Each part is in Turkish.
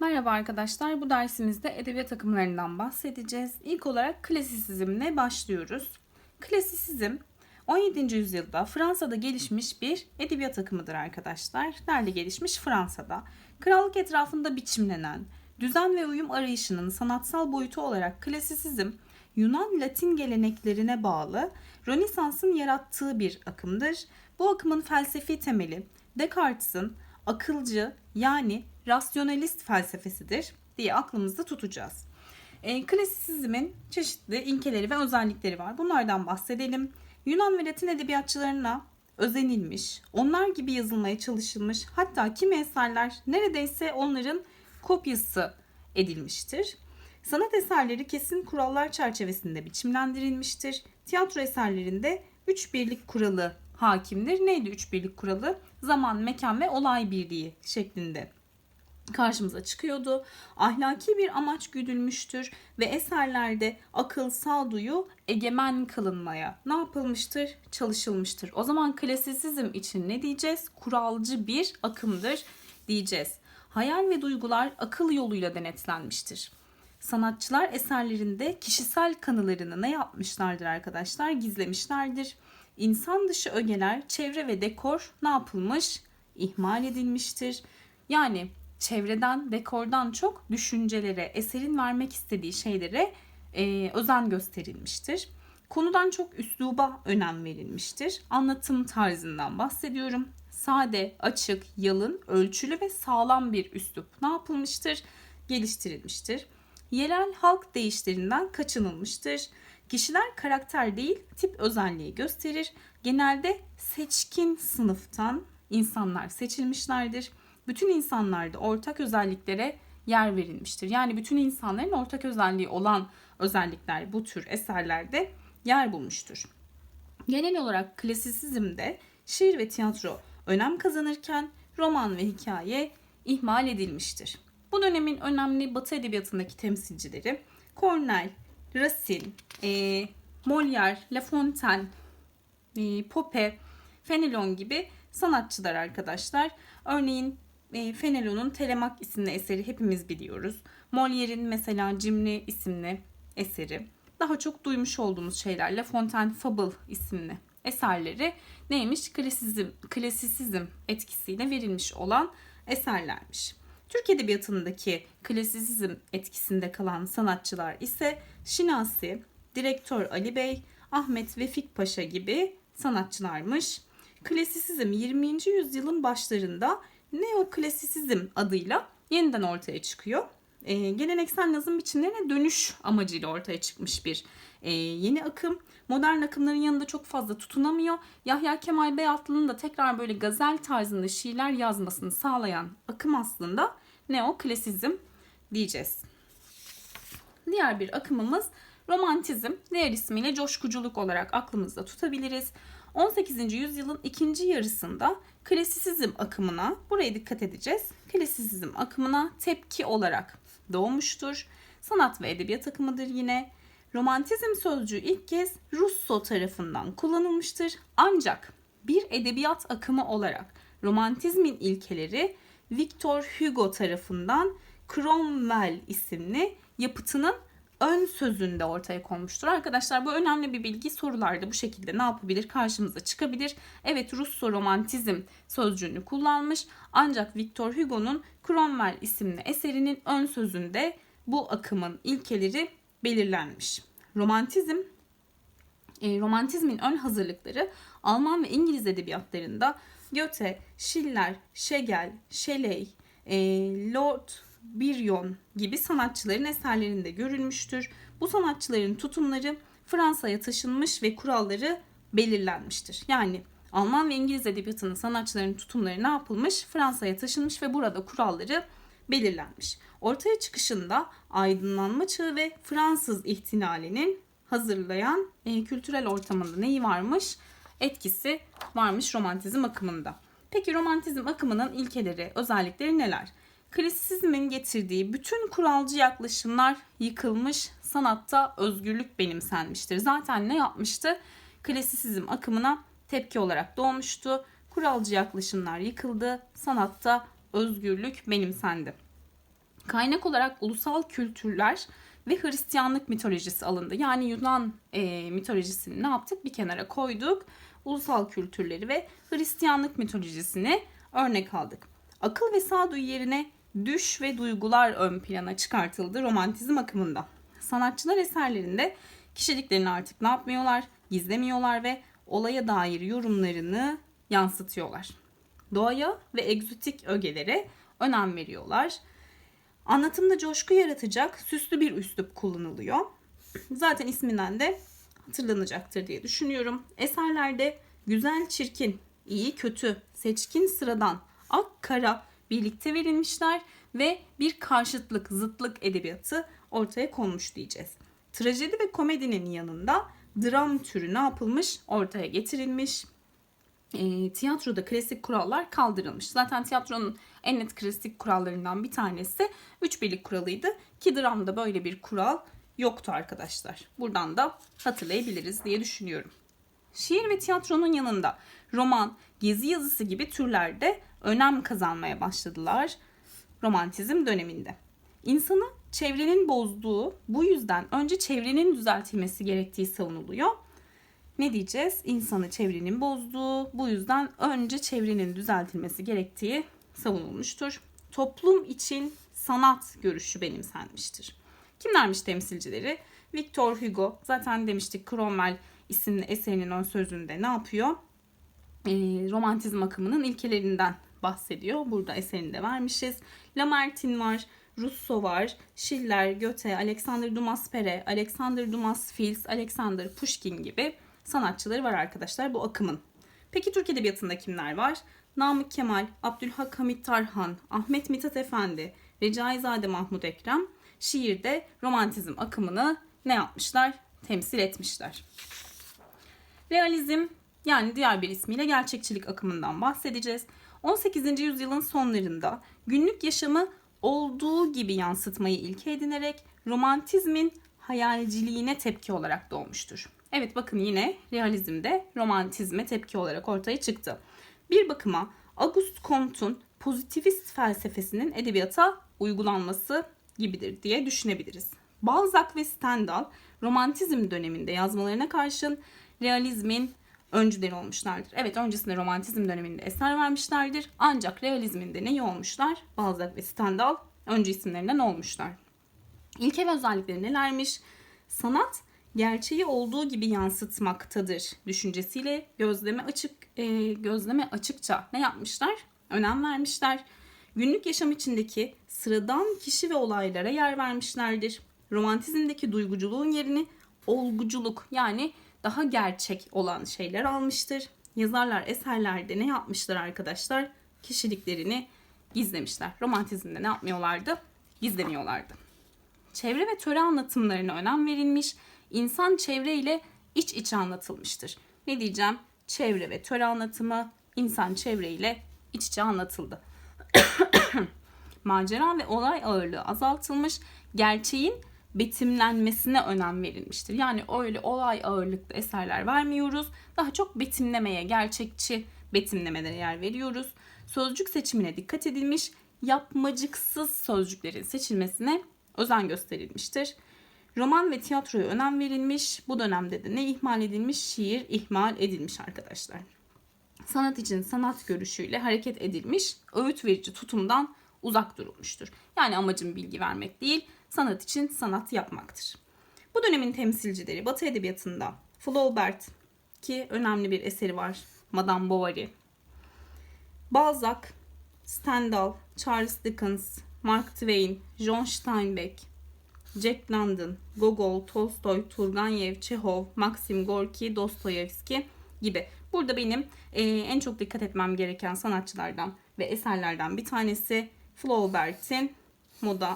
Merhaba arkadaşlar. Bu dersimizde edebiyat akımlarından bahsedeceğiz. İlk olarak klasisizmle başlıyoruz. Klasisizm 17. yüzyılda Fransa'da gelişmiş bir edebiyat akımıdır arkadaşlar. Nerede gelişmiş? Fransa'da. Krallık etrafında biçimlenen, düzen ve uyum arayışının sanatsal boyutu olarak klasisizm, Yunan Latin geleneklerine bağlı Rönesans'ın yarattığı bir akımdır. Bu akımın felsefi temeli Descartes'in akılcı yani rasyonalist felsefesidir diye aklımızda tutacağız. E, klasisizmin çeşitli ilkeleri ve özellikleri var. Bunlardan bahsedelim. Yunan ve Latin edebiyatçılarına özenilmiş, onlar gibi yazılmaya çalışılmış, hatta kimi eserler neredeyse onların kopyası edilmiştir. Sanat eserleri kesin kurallar çerçevesinde biçimlendirilmiştir. Tiyatro eserlerinde üç birlik kuralı hakimdir. Neydi üç birlik kuralı? Zaman, mekan ve olay birliği şeklinde karşımıza çıkıyordu. Ahlaki bir amaç güdülmüştür ve eserlerde akıl, sağduyu egemen kılınmaya ne yapılmıştır? Çalışılmıştır. O zaman klasisizm için ne diyeceğiz? Kuralcı bir akımdır diyeceğiz. Hayal ve duygular akıl yoluyla denetlenmiştir. Sanatçılar eserlerinde kişisel kanılarını ne yapmışlardır arkadaşlar? Gizlemişlerdir. İnsan dışı ögeler, çevre ve dekor ne yapılmış? İhmal edilmiştir. Yani çevreden, dekordan çok düşüncelere, eserin vermek istediği şeylere e, özen gösterilmiştir. Konudan çok üsluba önem verilmiştir. Anlatım tarzından bahsediyorum. Sade, açık, yalın, ölçülü ve sağlam bir üslup ne yapılmıştır? Geliştirilmiştir. Yerel halk değişlerinden kaçınılmıştır. Kişiler karakter değil tip özelliği gösterir. Genelde seçkin sınıftan insanlar seçilmişlerdir. Bütün insanlarda ortak özelliklere yer verilmiştir. Yani bütün insanların ortak özelliği olan özellikler bu tür eserlerde yer bulmuştur. Genel olarak klasisizmde şiir ve tiyatro önem kazanırken roman ve hikaye ihmal edilmiştir. Bu dönemin önemli Batı edebiyatındaki temsilcileri Corneille, Racine, e, Molière, La Fontaine, e, Pope, Fenelon gibi sanatçılar arkadaşlar. Örneğin e, Fenelon'un Telemak isimli eseri hepimiz biliyoruz. Molière'in mesela Cimri isimli eseri. Daha çok duymuş olduğumuz şeyler La Fontaine Fable isimli eserleri neymiş? Klasizm, klasisizm etkisiyle verilmiş olan eserlermiş. Türk Edebiyatı'ndaki klasisizm etkisinde kalan sanatçılar ise Şinasi, Direktör Ali Bey, Ahmet Vefik Paşa gibi sanatçılarmış. Klasisizm 20. yüzyılın başlarında neoklasisizm adıyla yeniden ortaya çıkıyor. Ee, geleneksel nazım biçimlerine dönüş amacıyla ortaya çıkmış bir e, yeni akım. Modern akımların yanında çok fazla tutunamıyor. Yahya Kemal Beyatlı'nın da tekrar böyle gazel tarzında şiirler yazmasını sağlayan akım aslında neoklasizm diyeceğiz. Diğer bir akımımız romantizm, diğer ismiyle coşkuculuk olarak aklımızda tutabiliriz. 18. yüzyılın ikinci yarısında klasisizm akımına, buraya dikkat edeceğiz. Klasisizm akımına tepki olarak doğmuştur. Sanat ve edebiyat akımıdır yine. Romantizm sözcüğü ilk kez Russo tarafından kullanılmıştır. Ancak bir edebiyat akımı olarak romantizmin ilkeleri Victor Hugo tarafından Cromwell isimli yapıtının ön sözünde ortaya konmuştur. Arkadaşlar bu önemli bir bilgi sorularda bu şekilde ne yapabilir karşımıza çıkabilir. Evet Russo romantizm sözcüğünü kullanmış ancak Victor Hugo'nun Cromwell isimli eserinin ön sözünde bu akımın ilkeleri belirlenmiş. Romantizm e, romantizmin ön hazırlıkları Alman ve İngiliz edebiyatlarında Goethe, Schiller, Schegel, Shelley, e, Lord Byron gibi sanatçıların eserlerinde görülmüştür. Bu sanatçıların tutumları Fransa'ya taşınmış ve kuralları belirlenmiştir. Yani Alman ve İngiliz edebiyatının sanatçıların tutumları ne yapılmış? Fransa'ya taşınmış ve burada kuralları belirlenmiş. Ortaya çıkışında aydınlanma çağı ve Fransız ihtilalinin hazırlayan e, kültürel ortamında neyi varmış? Etkisi varmış romantizm akımında. Peki romantizm akımının ilkeleri, özellikleri neler? Klasisizmin getirdiği bütün kuralcı yaklaşımlar yıkılmış, sanatta özgürlük benimsenmiştir. Zaten ne yapmıştı? Klasisizm akımına tepki olarak doğmuştu. Kuralcı yaklaşımlar yıkıldı, sanatta özgürlük benimsendi. Kaynak olarak ulusal kültürler ve Hristiyanlık mitolojisi alındı. Yani Yunan e, mitolojisini ne yaptık? Bir kenara koyduk. Ulusal kültürleri ve Hristiyanlık mitolojisini örnek aldık. Akıl ve sağduyu yerine düş ve duygular ön plana çıkartıldı romantizm akımında. Sanatçılar eserlerinde kişiliklerini artık ne yapmıyorlar? Gizlemiyorlar ve olaya dair yorumlarını yansıtıyorlar. Doğaya ve egzotik ögelere önem veriyorlar. Anlatımda coşku yaratacak süslü bir üslup kullanılıyor. Zaten isminden de hatırlanacaktır diye düşünüyorum. Eserlerde güzel, çirkin, iyi, kötü, seçkin, sıradan, ak, kara birlikte verilmişler ve bir karşıtlık, zıtlık edebiyatı ortaya konmuş diyeceğiz. Trajedi ve komedinin yanında dram türü ne yapılmış? Ortaya getirilmiş. E, tiyatroda klasik kurallar kaldırılmış. Zaten tiyatronun en net klasik kurallarından bir tanesi üç birlik kuralıydı. Ki dramda böyle bir kural yoktu arkadaşlar. Buradan da hatırlayabiliriz diye düşünüyorum. Şiir ve tiyatronun yanında roman, gezi yazısı gibi türlerde önem kazanmaya başladılar romantizm döneminde. İnsanı çevrenin bozduğu, bu yüzden önce çevrenin düzeltilmesi gerektiği savunuluyor. Ne diyeceğiz? İnsanı çevrenin bozduğu, bu yüzden önce çevrenin düzeltilmesi gerektiği savunulmuştur. Toplum için sanat görüşü benimsenmiştir. Kimlermiş temsilcileri? Victor Hugo. Zaten demiştik Cromwell isimli eserinin ön sözünde ne yapıyor? E, romantizm akımının ilkelerinden bahsediyor. Burada eserinde vermişiz. Lamartine var, Rousseau var, Schiller, Goethe, Alexander Dumas Pere, Alexander Dumas Fils, Alexander Pushkin gibi sanatçıları var arkadaşlar bu akımın. Peki Türk Edebiyatı'nda kimler var? Namık Kemal, Abdülhak Hamit Tarhan, Ahmet Mithat Efendi, Recaizade Mahmud Ekrem şiirde romantizm akımını ne yapmışlar? Temsil etmişler. Realizm yani diğer bir ismiyle gerçekçilik akımından bahsedeceğiz. 18. yüzyılın sonlarında günlük yaşamı olduğu gibi yansıtmayı ilke edinerek romantizmin hayalciliğine tepki olarak doğmuştur. Evet bakın yine realizmde romantizme tepki olarak ortaya çıktı. Bir bakıma Auguste Comte'un pozitivist felsefesinin edebiyata uygulanması gibidir diye düşünebiliriz. Balzac ve Stendhal romantizm döneminde yazmalarına karşın realizmin öncüleri olmuşlardır. Evet öncesinde romantizm döneminde eser vermişlerdir. Ancak realizminde neyi olmuşlar? Balzac ve Stendhal öncü isimlerinden olmuşlar. İlke ve özellikleri nelermiş? Sanat gerçeği olduğu gibi yansıtmaktadır düşüncesiyle gözleme açık e, gözleme açıkça ne yapmışlar? Önem vermişler. Günlük yaşam içindeki sıradan kişi ve olaylara yer vermişlerdir. Romantizmdeki duyguculuğun yerini olguculuk yani daha gerçek olan şeyler almıştır. Yazarlar eserlerde ne yapmışlar arkadaşlar? Kişiliklerini gizlemişler. Romantizmde ne yapmıyorlardı? Gizlemiyorlardı. Çevre ve töre anlatımlarına önem verilmiş. İnsan çevre ile iç içe anlatılmıştır. Ne diyeceğim? Çevre ve töre anlatımı insan çevre ile iç içe anlatıldı. Macera ve olay ağırlığı azaltılmış. Gerçeğin betimlenmesine önem verilmiştir. Yani öyle olay ağırlıklı eserler vermiyoruz. Daha çok betimlemeye, gerçekçi betimlemelere yer veriyoruz. Sözcük seçimine dikkat edilmiş, yapmacıksız sözcüklerin seçilmesine özen gösterilmiştir. Roman ve tiyatroya önem verilmiş. Bu dönemde de ne ihmal edilmiş? Şiir ihmal edilmiş arkadaşlar. Sanat için sanat görüşüyle hareket edilmiş, öğüt verici tutumdan uzak durulmuştur. Yani amacım bilgi vermek değil, sanat için sanat yapmaktır. Bu dönemin temsilcileri Batı Edebiyatı'nda Flaubert ki önemli bir eseri var Madame Bovary, Balzac, Stendhal, Charles Dickens, Mark Twain, John Steinbeck, Jack London, Gogol, Tolstoy, Turgenev, Chekhov, Maxim Gorki, Dostoyevski gibi. Burada benim e, en çok dikkat etmem gereken sanatçılardan ve eserlerden bir tanesi Flaubert'in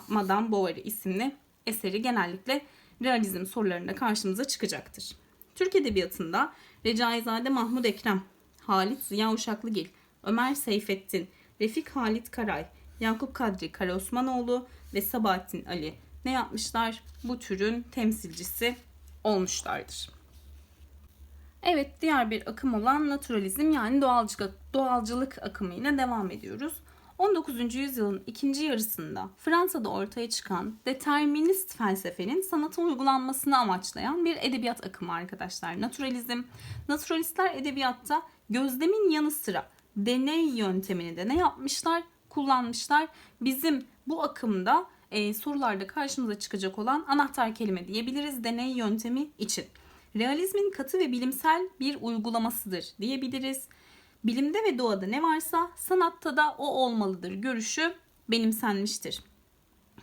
Madame Bovary isimli eseri genellikle realizm sorularında karşımıza çıkacaktır. Türk Edebiyatı'nda Recaizade Mahmud Ekrem, Halit Ziya Uşaklıgil, Ömer Seyfettin, Refik Halit Karay, Yakup Kadri Karaosmanoğlu ve Sabahattin Ali ne yapmışlar? Bu türün temsilcisi olmuşlardır. Evet diğer bir akım olan naturalizm yani doğalcılık, doğalcılık akımıyla devam ediyoruz. 19. yüzyılın ikinci yarısında Fransa'da ortaya çıkan determinist felsefenin sanata uygulanmasını amaçlayan bir edebiyat akımı arkadaşlar. Naturalizm. Naturalistler edebiyatta gözlemin yanı sıra deney yöntemini de ne yapmışlar? Kullanmışlar. Bizim bu akımda e, sorularda karşımıza çıkacak olan anahtar kelime diyebiliriz deney yöntemi için. Realizmin katı ve bilimsel bir uygulamasıdır diyebiliriz. Bilimde ve doğada ne varsa sanatta da o olmalıdır görüşü benimsenmiştir.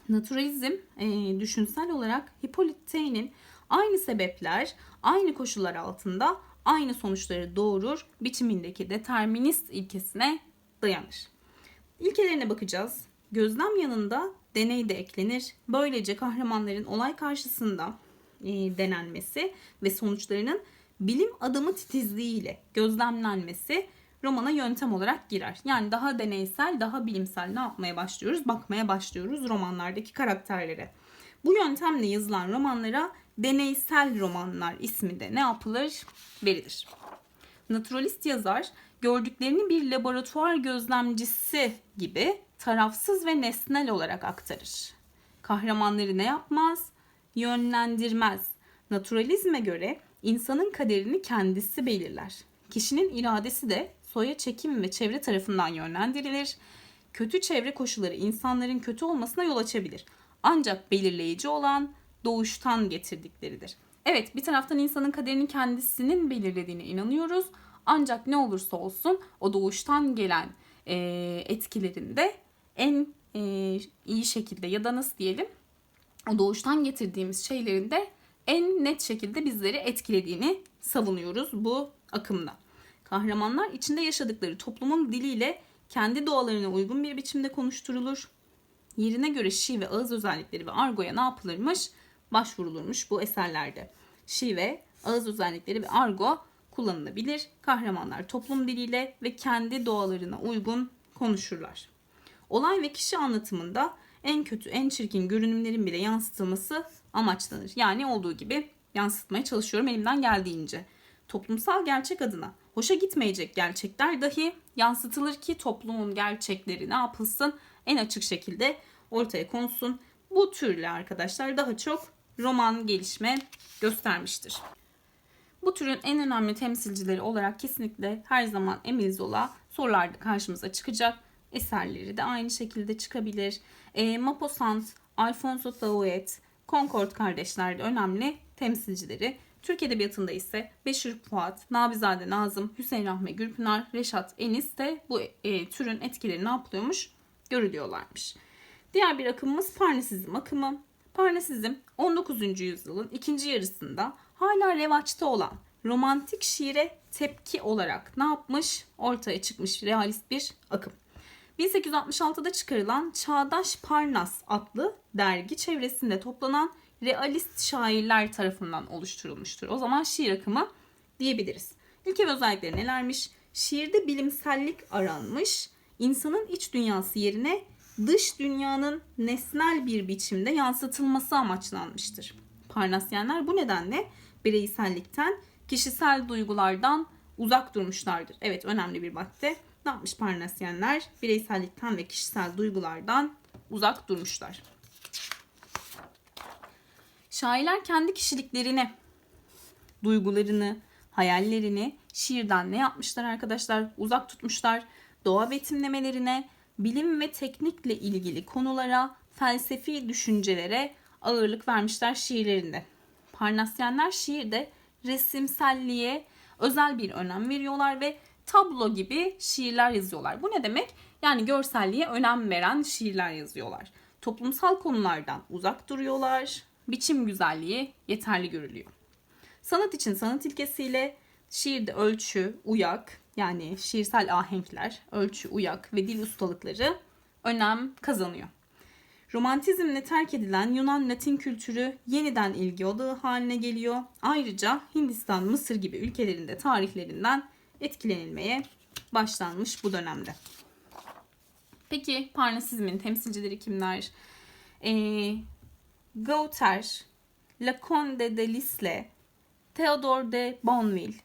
Naturalizm e, düşünsel olarak Hippolyte aynı sebepler, aynı koşullar altında aynı sonuçları doğurur biçimindeki determinist ilkesine dayanır. İlkelerine bakacağız. Gözlem yanında deney de eklenir. Böylece kahramanların olay karşısında e, denenmesi ve sonuçlarının bilim adamı titizliğiyle gözlemlenmesi romana yöntem olarak girer. Yani daha deneysel, daha bilimsel ne yapmaya başlıyoruz? Bakmaya başlıyoruz romanlardaki karakterlere. Bu yöntemle yazılan romanlara deneysel romanlar ismi de ne yapılır? Verilir. Naturalist yazar gördüklerini bir laboratuvar gözlemcisi gibi tarafsız ve nesnel olarak aktarır. Kahramanları ne yapmaz? Yönlendirmez. Naturalizme göre insanın kaderini kendisi belirler. Kişinin iradesi de soya çekim ve çevre tarafından yönlendirilir. Kötü çevre koşulları insanların kötü olmasına yol açabilir. Ancak belirleyici olan doğuştan getirdikleridir. Evet bir taraftan insanın kaderini kendisinin belirlediğine inanıyoruz. Ancak ne olursa olsun o doğuştan gelen e, etkilerinde en e, iyi şekilde ya da nasıl diyelim o doğuştan getirdiğimiz şeylerin de en net şekilde bizleri etkilediğini savunuyoruz bu akımda. Kahramanlar içinde yaşadıkları toplumun diliyle kendi doğalarına uygun bir biçimde konuşturulur. Yerine göre şi ve ağız özellikleri ve argoya ne yapılırmış? Başvurulurmuş bu eserlerde. Şi ve ağız özellikleri ve argo kullanılabilir. Kahramanlar toplum diliyle ve kendi doğalarına uygun konuşurlar. Olay ve kişi anlatımında en kötü, en çirkin görünümlerin bile yansıtılması amaçlanır. Yani olduğu gibi yansıtmaya çalışıyorum elimden geldiğince. Toplumsal gerçek adına hoşa gitmeyecek gerçekler dahi yansıtılır ki toplumun gerçekleri ne yapılsın en açık şekilde ortaya konsun. Bu türlü arkadaşlar daha çok roman gelişme göstermiştir. Bu türün en önemli temsilcileri olarak kesinlikle her zaman Emile Zola sorularda karşımıza çıkacak. Eserleri de aynı şekilde çıkabilir. E, Maupassant, Alfonso Dauet, Concord kardeşler de önemli temsilcileri. Türk Edebiyatı'nda ise Beşir Fuat, Nabizade Nazım, Hüseyin Rahmi Gürpınar, Reşat Enis de bu e, türün etkileri ne yapılıyormuş? Görülüyorlarmış. Diğer bir akımımız Parnasizm akımı. Parnasizm 19. yüzyılın ikinci yarısında hala revaçta olan romantik şiire tepki olarak ne yapmış? Ortaya çıkmış realist bir akım. 1866'da çıkarılan Çağdaş Parnas adlı dergi çevresinde toplanan realist şairler tarafından oluşturulmuştur. O zaman şiir akımı diyebiliriz. İlke ve özellikleri nelermiş? Şiirde bilimsellik aranmış, insanın iç dünyası yerine dış dünyanın nesnel bir biçimde yansıtılması amaçlanmıştır. Parnasyenler bu nedenle bireysellikten, kişisel duygulardan uzak durmuşlardır. Evet önemli bir madde. Ne yapmış Parnasyenler? Bireysellikten ve kişisel duygulardan uzak durmuşlar. Şairler kendi kişiliklerini, duygularını, hayallerini şiirden ne yapmışlar arkadaşlar? Uzak tutmuşlar. Doğa betimlemelerine, bilim ve teknikle ilgili konulara, felsefi düşüncelere ağırlık vermişler şiirlerinde. Parnasyenler şiirde resimselliğe özel bir önem veriyorlar ve tablo gibi şiirler yazıyorlar. Bu ne demek? Yani görselliğe önem veren şiirler yazıyorlar. Toplumsal konulardan uzak duruyorlar. Biçim güzelliği yeterli görülüyor. Sanat için sanat ilkesiyle şiirde ölçü, uyak yani şiirsel ahenkler, ölçü, uyak ve dil ustalıkları önem kazanıyor. Romantizmle terk edilen Yunan Latin kültürü yeniden ilgi odağı haline geliyor. Ayrıca Hindistan, Mısır gibi ülkelerinde tarihlerinden etkilenilmeye başlanmış bu dönemde. Peki Parnasizmin temsilcileri kimler? Ee, Gautier, Laconde de Lisle, Theodore de Bonville,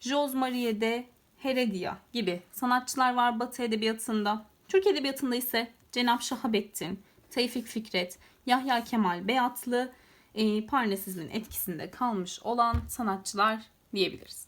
Jos Marie de Heredia gibi sanatçılar var Batı edebiyatında. Türk Edebiyatı'nda ise Cenap Şahabettin, Tevfik Fikret, Yahya Kemal Beyatlı, e, Parnasizmin etkisinde kalmış olan sanatçılar diyebiliriz.